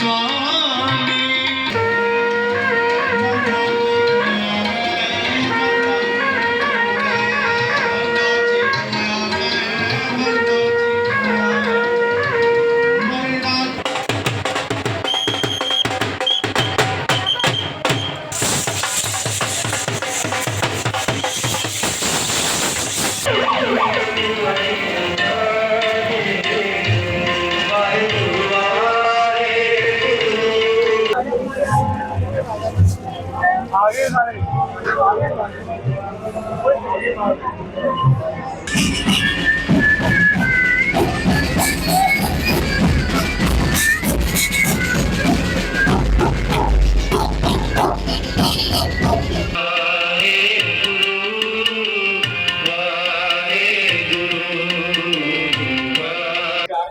small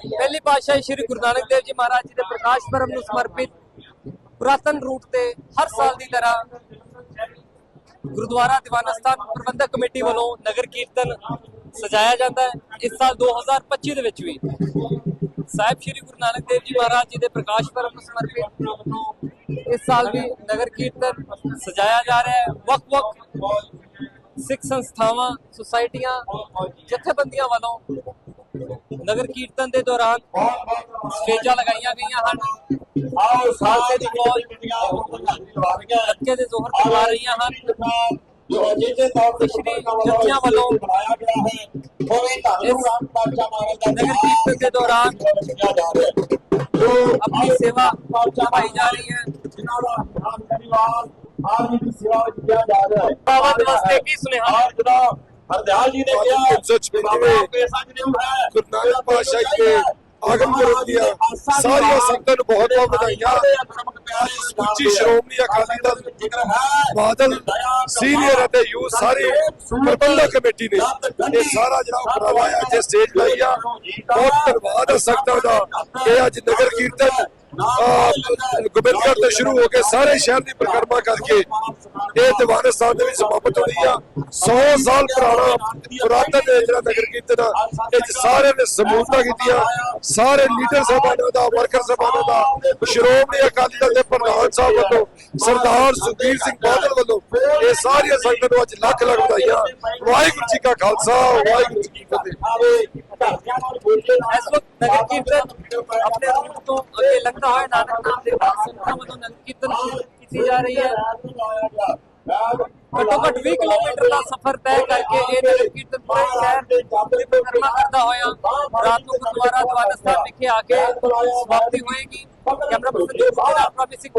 ਪਹਿਲੀ ਪਾਤਸ਼ਾਹੀ ਸ੍ਰੀ ਗੁਰੂ ਨਾਨਕ ਦੇਵ ਜੀ ਮਹਾਰਾਜ ਜੀ ਦੇ ਪ੍ਰਕਾਸ਼ ਪਰਮ ਨੂੰ ਸਮਰਪਿਤ ਪੁਰਾਤਨ ਰੂਟ ਤੇ ਹਰ ਸਾਲ ਦੀ ਤਰ੍ਹਾਂ ਗੁਰਦੁਆਰਾ ਦੀਵਾਨ ਸਥਾਨ ਪ੍ਰਬੰਧਕ ਕਮੇਟੀ ਵੱਲੋਂ ਨਗਰ ਕੀਰਤਨ ਸਜਾਇਆ ਜਾਂਦਾ ਹੈ। ਇਸ ਸਾਲ 2025 ਦੇ ਵਿੱਚ ਵੀ ਸਾਹਿਬ ਸ੍ਰੀ ਗੁਰੂ ਨਾਨਕ ਦੇਵ ਜੀ ਮਹਾਰਾਜ ਜੀ ਦੇ ਪ੍ਰਕਾਸ਼ ਪਰਬ ਨੂੰ ਸਮਰਪਿਤ ਇਸ ਸਾਲ ਵੀ ਨਗਰ ਕੀਰਤਨ ਸਜਾਇਆ ਜਾ ਰਿਹਾ ਹੈ। ਵੱਖ-ਵੱਖ ਸਿੱਖ ਸੰਸਥਾਵਾਂ, ਸੁਸਾਇਟੀਆਂ, ਜਥੇਬੰਦੀਆਂ ਵੱਲੋਂ ਨਗਰ ਕੀਰਤਨ ਦੇ ਦੌਰਾਨ ਸਟੇਜਾਂ ਲਗਾਈਆਂ ਗਈਆਂ ਹਨ। ਆਓ ਖਾਲਸੇ ਦੀ ਫੌਜ ਲਵਾ ਅੱਗੇ ਦੇ ਜ਼ੋਹਰ ਕਰਵਾ ਰਹੀਆਂ ਹਨ। ਜੋ ਜਿਹਦੇ ਤੌਰ ਤੇ ਸ਼੍ਰੀ ਜਥਿਆਂ ਵੱਲੋਂ ਬਣਾਇਆ ਗਿਆ ਹੈ ਹੋਵੇ ਧੰਨ ਰਾਮ ਪਾਤਸ਼ਾਹ ਮਹਾਰਾਜ ਦਾ ਨਗਰ ਕੀਰਤਨ ਦੇ ਦੌਰਾਨ ਕੀਤਾ ਜਾ ਰਿਹਾ ਹੈ। ਜੋ ਆਪਣੀ ਸੇਵਾ ਨਿਭਾਈ ਜਾ ਰਹੀ ਹੈ। ਜਿਨ੍ਹਾਂ ਦਾ ਨਾਮ ਸ਼ਨੀਵਾਰ ਆਪ ਜੀ ਦੀ ਸੇਵਾ ਵਿੱਚ ਕੀਤਾ ਜਾ ਰਿਹਾ ਹੈ। ਬਾਬਾ ਨਮਸਤੇ ਕੀ ਸੁਨੇਹਾ? ਆਪ ਜਨਾਬ ਹਰਦਿਆਲ ਜੀ ਨੇ ਕਿਹਾ ਸੱਚ ਵਿੱਚ ਬਾਬਾ ਆਪੇ ਸੱਚ ਨਹੀਂ ਹੈ। ਗੁਰੂ ਨਾਨਕ ਪਾਤਸ਼ਾਹ ਜੀ ਦੇ ਆਗਮ ਦੀਆਂ ਸਾਰੀਆਂ ਸੰਗਤਾਂ ਨੂੰ ਬਹੁਤ ਬਹੁਤ ਵਧਾਈਆਂ। ਉੱਚੀ ਸ਼੍ਰੋਮਣੀ ਅਕਾਲੀ ਦਲ ਜ਼ਿਕਰ ਹੈ। ਬਾਦਲ ਸੀਨੀਅਰ ਅਤੇ ਯੂਥ ਸਾਰੀ ਪ੍ਰਬੰਧਕ ਕਮੇਟੀ ਨੇ ਇਹ ਸਾਰਾ ਜਿਹੜਾ ਉਪਰਾਲਾ ਹੈ ਅੱਜ ਸਟੇਜ ਲਾਈ ਆ ਬਹੁਤ ਧੰਨਵਾਦ ਹੈ ਸੰਗਤਾਂ ਦਾ। ਇਹ ਅੱਜ ਨਗਰ ਕੀਰਤਨ ਗੋਬਿੰਦਗੜ੍ਹ ਤੋਂ ਸ਼ੁਰੂ ਹੋ ਕੇ ਸਾਰੇ ਸ਼ਹਿਰ ਦੀ ਪਰਿਕਰਮਾ ਕਰਕੇ ਇਹ ਦੀਵਾਨ ਦੇ ਵਿੱਚ ਸਮਾਪਤ ਹੋਣੀ ਆ। 100 ਸਾਲ ਪੁਰਾਣਾ ਪੁਰਾਤਨ ਜਿਹੜਾ ਨਗਰ ਕੀਰਤਨ ਇਹ 'ਚ ਨੇ ਸਮੂਹਤਾ ਕੀਤੀਆਂ ਸਾਰੇ ਲੀਡਰ ਸਾਹਿਬਾਨਾਂ ਦਾ, ਵਰਕਰ ਸਾਹਿਬਾਨਾਂ ਦਾ, ਸ਼੍ਰੋਮਣੀ ਅਕਾਲੀ ਦਲ ਦੇ ਪ੍ਰਧਾਨ ਸਾਹਿਬ ਵੱਲੋਂ, ਸਰਦਾਰ ਸੁਖਬੀਰ ਸਿੰਘ ਬਾਦਲ ਵੱਲੋਂ ਇਹ ਸਾਰੀਆਂ ਸੰਗਤਾਂ ਨੂੰ ਅੱਜ ਲੱਖ ਲੱਖ ਵਧਾਈਆਂ। ਵਾਹਿਗੁਰੂ ਜੀ ਕਾ ਖਾਲਸਾ, ਵਾਹਿਗੁਰੂ ਜੀ ਕੀ ਫਤਿਹ। ਇਸ ਵਕਤ ਨਗਰ ਕੀਰਤਨ ਆਪਣੇ ਰੂਟ ਤੋਂ ਅੱਗੇ ਲੰਘਦਾ ਹੋਇਆ ਨਾਨਕ ਨਾਮ ਦੇ ਸੰਗਤਾਂ ਵੱਲੋਂ ਨਗਰ ਕੀਰਤਨ ਕੀਤੀ ਜਾ ਰਹੀ ਹੈ। ਘੱਟੋ ਘੱਟ 20 ਕਿਲੋਮੀਟਰ ਦਾ ਸਫ਼ਰ ਤੈਅ ਕਰਕੇ ਇਹ ਨਗਰ ਕੀਰਤਨ ਪੂਰੇ ਸ਼ਹਿਰ ਦੇ ਪਰਿਕਰਮਾ ਕਰਦਾ ਹੋਇਆ। ਰਾਤ ਨੂੰ ਗੁਰਦੁਆਰਾ ਦੀਵਾਨ ਸਥਾਨ ਵਿਖੇ ਆ ਕੇ ਸਮਾਪਤੀ ਹੋਏਗੀ। ਕੈਮਰਾ ਪਰਸਨ ਜੀ ਨਾਲ ਪ੍ਰੋਮਿਸਿੰਗ